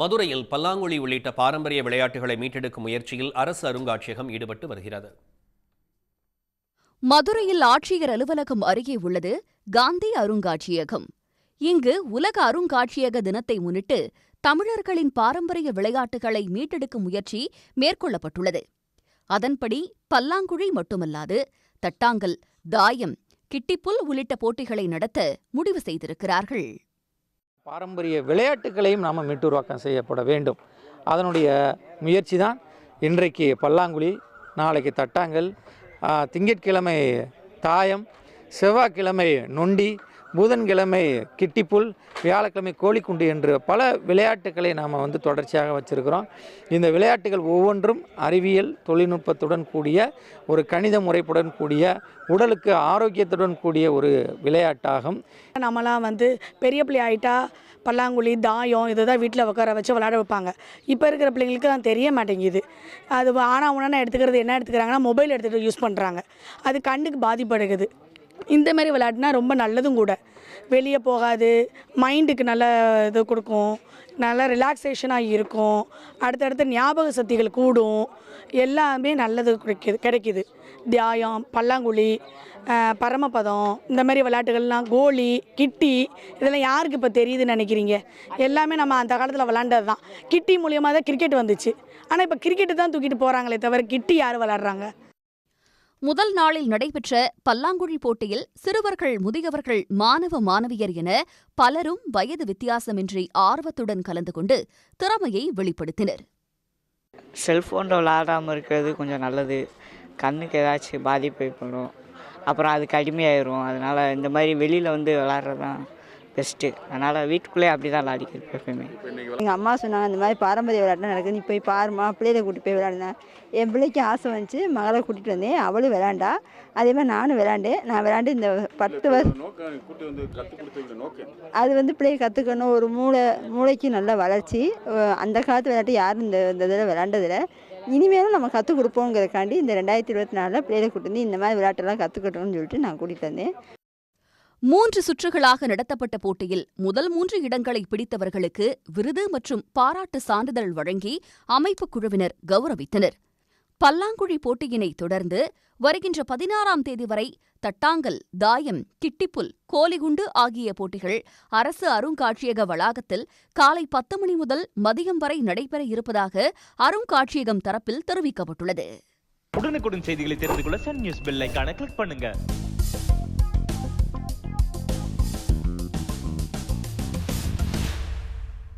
மதுரையில் பல்லாங்குழி உள்ளிட்ட பாரம்பரிய விளையாட்டுகளை மீட்டெடுக்கும் முயற்சியில் அரசு அருங்காட்சியகம் ஈடுபட்டு வருகிறது. மதுரையில் ஆட்சியர் அலுவலகம் அருகே உள்ளது காந்தி அருங்காட்சியகம். இங்கு உலக அருங்காட்சியக தினத்தை முன்னிட்டு தமிழர்களின் பாரம்பரிய விளையாட்டுகளை மீட்டெடுக்கும் முயற்சி மேற்கொள்ளப்பட்டுள்ளது. அதன்படி பல்லாங்குழி மட்டுமல்லாது தட்டாங்கல் தாயம் கிட்டிப்புல் உள்ளிட்ட போட்டிகளை நடத்த முடிவு செய்திருக்கிறார்கள். பாரம்பரிய விளையாட்டுகளையும் நாம் மீட்டுருவாக்கம் செய்யப்பட வேண்டும். அதனுடைய முயற்சி தான் இன்றைக்கு பல்லாங்குழி நாளைக்கு தட்டாங்கல் திங்கட்கிழமை தாயம் செவ்வாய்க்கிழமை நொண்டி புதன்கிழமை கிட்டிப்புல் வியாழக்கிழமை கோழிக்குண்டு என்று பல விளையாட்டுகளை நாம் வந்து தொடர்ச்சியாக வச்சுருக்கிறோம். இந்த விளையாட்டுகள் ஒவ்வொன்றும் அறிவியல் தொழில்நுட்பத்துடன் கூடிய ஒரு கணித முறைப்புடன் கூடிய உடலுக்கு ஆரோக்கியத்துடன் கூடிய ஒரு விளையாட்டாகும். நம்மலாம் வந்து பெரிய பிள்ளை ஆயிட்டா பல்லாங்குழி தாயம் இதை தான் வீட்டில் உட்கார வச்சு விளையாட வைப்பாங்க. இப்போ இருக்கிற பிள்ளைங்களுக்கு தான் தெரிய மாட்டேங்குது. அது ஆனால் உடனே எடுத்துக்கிறது என்ன எடுத்துக்கிறாங்கன்னா மொபைல் எடுத்துகிட்டு யூஸ் பண்ணுறாங்க அது கண்ணுக்கு பாதிப்படுகிறது இந்த மாதிரி விளையாடினா ரொம்ப நல்லதும் கூட. வெளியே போகாது மைண்டுக்கு நல்ல இது கொடுக்கும் நல்ல ரிலாக்ஸேஷனாக இருக்கும் அடுத்தடுத்த ஞாபக சக்திகள் கூடும் எல்லாமே நல்லது கிடைக்குது கிடைக்குது. தியாயம் பல்லாங்குழி பரமபதம் இந்த மாதிரி விளையாட்டுகள்லாம் கோலி கிட்டி இதெல்லாம் யாருக்கு இப்போ தெரியுதுன்னு நினைக்கிறீங்க? எல்லாமே நம்ம அந்த காலத்தில் விளாண்டது தான் கிட்டி மூலியமாக தான் கிரிக்கெட் வந்துச்சு. ஆனால் இப்போ கிரிக்கெட்டு தான் தூக்கிட்டு போகிறாங்களே தவிர கிட்டி யார் விளாட்றாங்க முதல் நாளில் நடைபெற்ற பல்லாங்குழி போட்டியில் சிறுவர்கள் முதியவர்கள் மாணவ மாணவியர் என பலரும் வயது வித்தியாசமின்றி ஆர்வத்துடன் கலந்து கொண்டு திறமையை வெளிப்படுத்தினர். செல்ஃபோனில் விளாடாமல் இருக்கிறது கொஞ்சம் நல்லது. கண்ணுக்கு ஏதாச்சும் பாதிப்பு ஏற்படும். அப்புறம் அதுக்கு அடிமையாயிரும் அதனால் இந்த மாதிரி வெளியில் வந்து விளாட்றது தான் பெஸ்ட்டு அதனால் வீட்டுக்குள்ளே அப்படி தான் விளாடிக்கிறது எப்பயுமே. எங்கள் அம்மா சொன்னாங்க இந்த மாதிரி பாரம்பரிய விளையாட்டு நடக்குது. நீ போய் பாருமா பிள்ளைகளை கூட்டி போய் விளையாடுனேன் என் பிள்ளைக்கு ஆசை வந்துச்சு. மகளை கூட்டிகிட்டு வந்தேன். அவளும் விளையாண்டா. அதே மாதிரி நானும் விளையாண்டேன். நான் விளையாண்டு இந்த பத்து வருஷம் அது வந்து பிள்ளைய கற்றுக்கணும் ஒரு மூளை மூளைக்கு நல்ல வளர்ச்சி. அந்த காலத்து விளையாட்டு யாரும் இந்த இந்த இதில் விளையாண்டதில்ல. இனிமேலும் நம்ம கற்றுக் கொடுப்போங்கிறதுக்காண்டி இந்த ரெண்டாயிரத்தி இருபத்தி நாலில் பிள்ளைகளை கூட்டி வந்து இந்த மாதிரி விளையாட்டெல்லாம் கற்றுக்கட்டும்னு சொல்லிட்டு நான் கூட்டிகிட்டு வந்தேன். மூன்று சுற்றுகளாக நடத்தப்பட்ட போட்டியில் முதல் மூன்று இடங்களை பிடித்தவர்களுக்கு விருது மற்றும் பாராட்டு சான்றிதழ் வழங்கி அமைப்புக் குழுவினர் கௌரவித்தனர். பல்லாங்குழி போட்டியினை தொடர்ந்து வருகின்ற பதினாறாம் தேதி வரை தட்டாங்கல் தாயம் கிட்டிப்புல் கோலிகுண்டு ஆகிய போட்டிகள் அரசு அருங்காட்சியக வளாகத்தில் காலை பத்து மணி முதல் மதியம் வரை நடைபெற இருப்பதாக அருங்காட்சியகம் தரப்பில் தெரிவிக்கப்பட்டுள்ளது. உடனுக்குடன் செய்திகளை தெரிந்து கொள்ள சன் நியூஸ் பெல் கிளிக் பண்ணுங்க.